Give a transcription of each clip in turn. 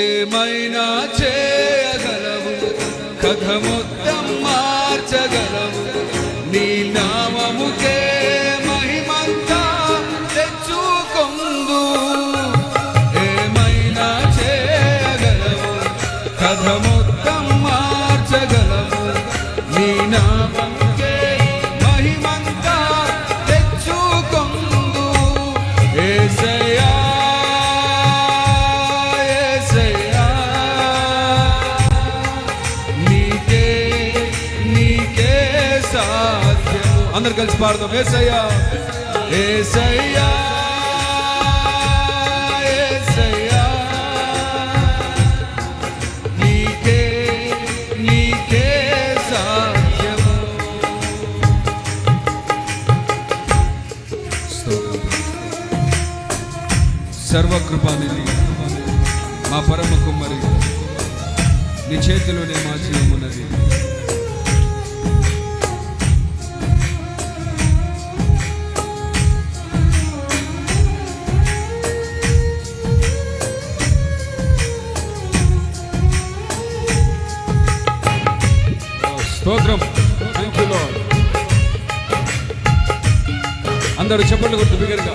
ఏమైనా చేయగలవు? కథము సాధ్యము. అందరు కలిసి పాడదాం. ఏసయ్యా. ఏసయ్యా. ఏసయ్యా. సర్వకృపానిధి. మా పరమ కుమ్మరి. నీ చేతిలోనే మా జీవమున్నది. స్తోత్రం. Thank you, అందరూ చెప్పండి కొట్టు బిగ్గరగా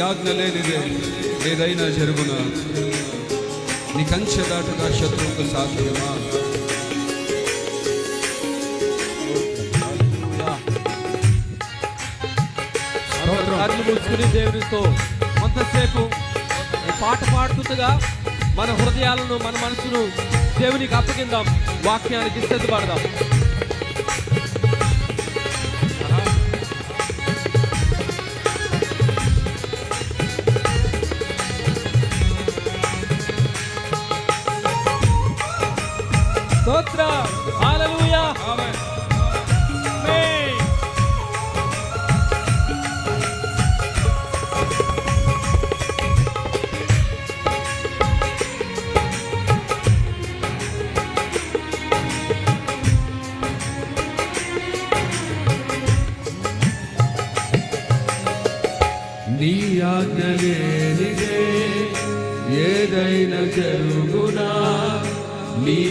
ఆజ్ఞ లేనిదే ఏదైనా జరుగున? నీ కంచె దాటుగా శత్రువుకు సాధ్యమా. కళ్ళు మూసుకుని దేవునితో కొంతసేపు ఈ పాట పాడుతుండగా మన హృదయాలను మన మనసును దేవునికి అప్పగిందాం. వాక్యానికి సిద్ధపడదాం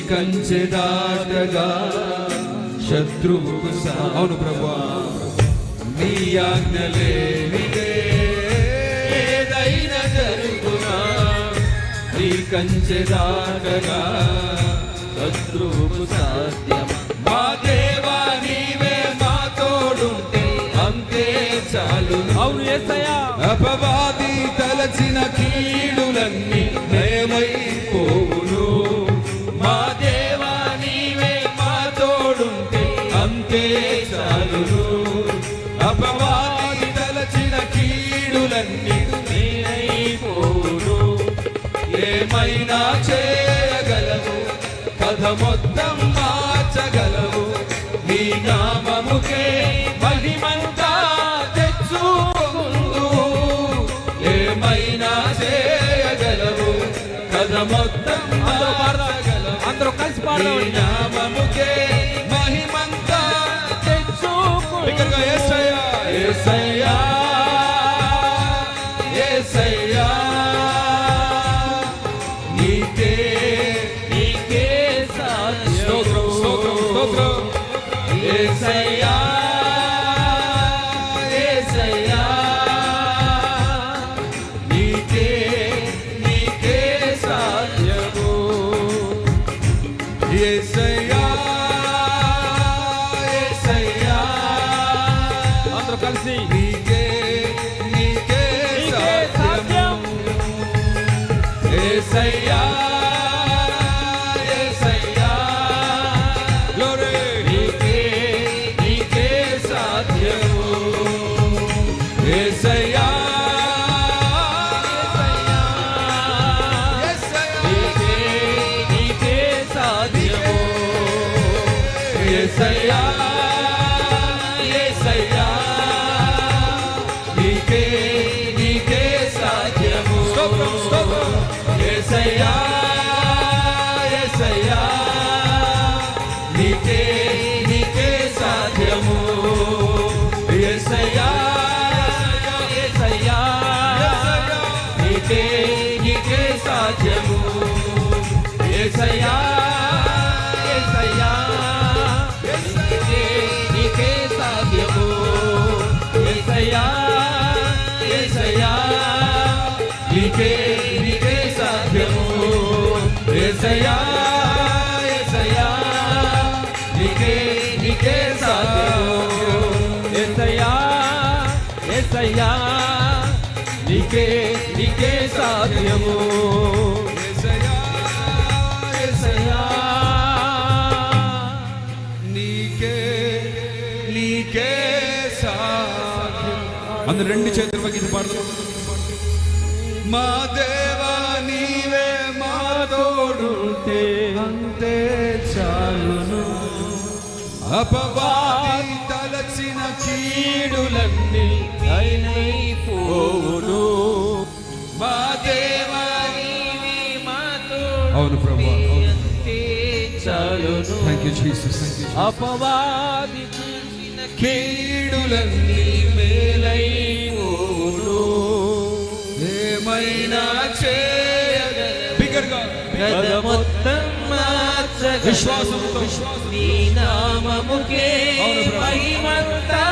కంచె దాటగా శత్రువుకు సా- అవును ప్రభు. నీ ఆజ్ఞ లేనిదే ఏదైనా జరుగునా? నీ కంచె దాటగా శత్రువుకు సాధ్యమా మా దేవా నీవే మా తోడుంటే అంతే చాలు. అవును యేసయ్యా అపవాది తలచిన కీడులన్నీ నీ నామముకే మహిమంతా తెచ్చుకుందు ఏమైనా చేయగలవు? కథ మొత్తం అందరూ కలిసి నీ పాడదాం నామముకే మహిమంతా యేసయ్యా యేసయ్యా యేసయ్యా Say Sayyad. అందరు రెండు చేతులు పగిలి పాడదాం మా దేవా నీవే మా తోడుంటే అంతే చాలును. అపవాది తలచిన కీడులన్నీ అయినైపోవును. మా దేవా నీవే మా అవును ప్రభు చాలును. థ్యాంక్ యూ జీసస్ అపవాది కీడులన్నీ మేలైపోను ఏమైనా చేయగల బిగ్గరగా గద మొత్తం. విశ్వాసంతో. నీ నామముకే. మహిమంతా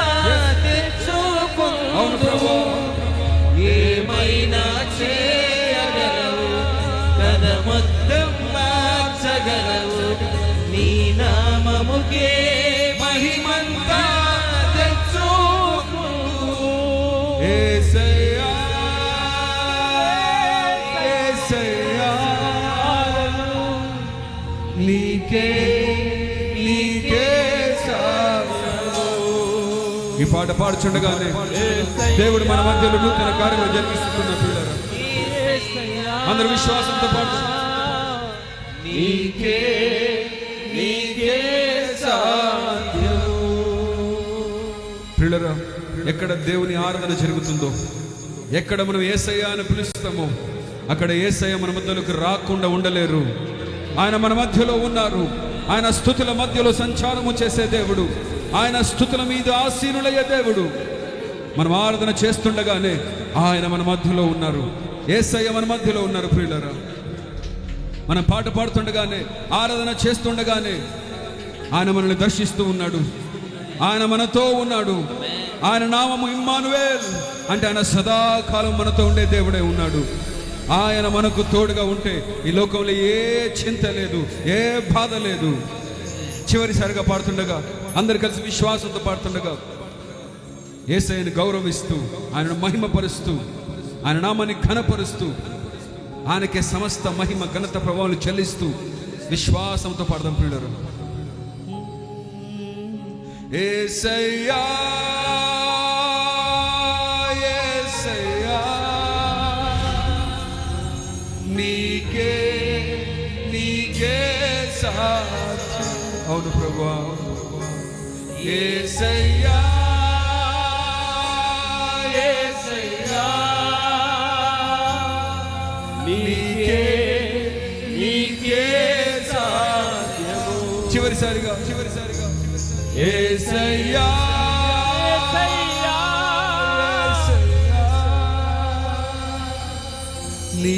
ఈ పాట పాడుచుండగానే దేవుడు మన మధ్యలో నూతన కార్యము జరిగిస్తున్న పిల్లలు అందరు విశ్వాసంతో పాడు నీకే నీకే సాధ్యము పిల్లరా ఎక్కడ దేవుని ఆరాధన జరుగుతుందో ఎక్కడ మనం ఏసయ్య అని పిలుస్తామో అక్కడ ఏసయ్య మన మధ్యలోకి రాకుండా ఉండలేరు. ఆయన మన మధ్యలో ఉన్నారు. ఆయన స్థుతుల మధ్యలో సంచారము చేసే దేవుడు. ఆయన స్థుతుల మీద ఆసీనులయ్యే దేవుడు. మనం ఆరాధన చేస్తుండగానే ఆయన మన మధ్యలో ఉన్నారు. ఏసయ్య మన మధ్యలో ఉన్నారు ప్రియులరా. మనం పాట పాడుతుండగానే ఆరాధన చేస్తుండగానే ఆయన మనల్ని దర్శిస్తూ ఉన్నాడు. ఆయన మనతో ఉన్నాడు. ఆయన నామము ఇమ్మానువేల్. అంటే ఆయన సదాకాలం మనతో ఉండే దేవుడే ఉన్నాడు. ఆయన మనకు తోడుగా ఉంటే ఈ లోకంలో ఏ చింత లేదు ఏ బాధ లేదు. చివరిసారిగా పాడుతుండగా అందరు కలిసి విశ్వాసంతో పాడుతుండగా ఏసైని గౌరవిస్తూ ఆయనను మహిమపరుస్తూ ఆయన నామాన్ని ఘనపరుస్తూ ఆయనకే సమస్త మహిమ ఘనత ప్రభావాలు చెల్లిస్తూ విశ్వాసంతో పాడదాం పిల్లరు ఏసయ్యా! అవును ప్రభా ఏసయ్యా ఏసయ్యా. నీకే నీకే సాధ్యము. చివరిసారిగా చివరిసారిగా. ఏసయ్యా నీ